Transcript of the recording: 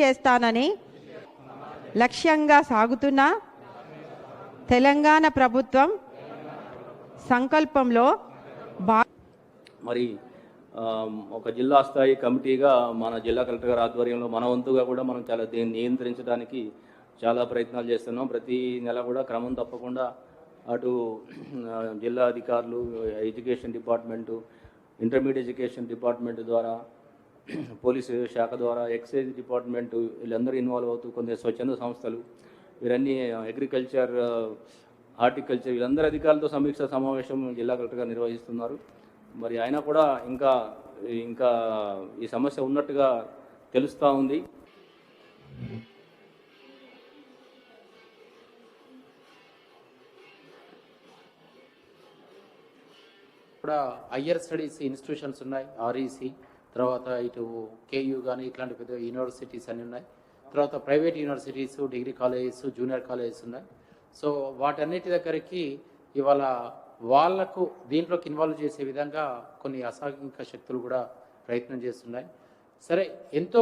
చేస్తానని లక్ష్యంగా సాగుతున్న తెలంగాణ ప్రభుత్వం సంకల్పంలో మరి ఒక జిల్లా స్థాయి కమిటీగా మన జిల్లా కలెక్టర్ గారి ఆధ్వర్యంలో మన వంతుగా కూడా మనం చాలా దీన్ని నియంత్రించడానికి చాలా ప్రయత్నాలు చేస్తున్నాం. ప్రతి నెల కూడా క్రమం తప్పకుండా అటు జిల్లా అధికారులు education department intermediate education department ద్వారా పోలీసు శాఖ ద్వారా ఎక్సైజ్ డిపార్ట్మెంట్ వీళ్ళందరూ ఇన్వాల్వ్ అవుతూ కొన్ని స్వచ్ఛంద సంస్థలు వీరన్నీ అగ్రికల్చర్ హార్టికల్చర్ వీళ్ళందరి అధికారులతో సమీక్ష సమావేశం జిల్లా కలెక్టర్ గారు నిర్వహిస్తున్నారు. మరి ఆయన కూడా ఇంకా ఇంకా ఈ సమస్య ఉన్నట్టుగా తెలుస్తూ ఉంది. కూడా హయ్యర్ స్టడీస్ ఇన్స్టిట్యూషన్స్ ఉన్నాయి ఆర్ఈసి. తర్వాత ఇటు కేయూ కానీ ఇట్లాంటి పెద్ద యూనివర్సిటీస్ అన్నీ ఉన్నాయి. తర్వాత private universities degree colleges junior colleges ఉన్నాయి. సో వాటన్నిటి దగ్గరికి ఇవాళ వాళ్ళకు దీంట్లోకి ఇన్వాల్వ్ చేసే విధంగా కొన్ని అసాంఘిక శక్తులు కూడా ప్రయత్నం చేస్తున్నాయి. సరే ఎంతో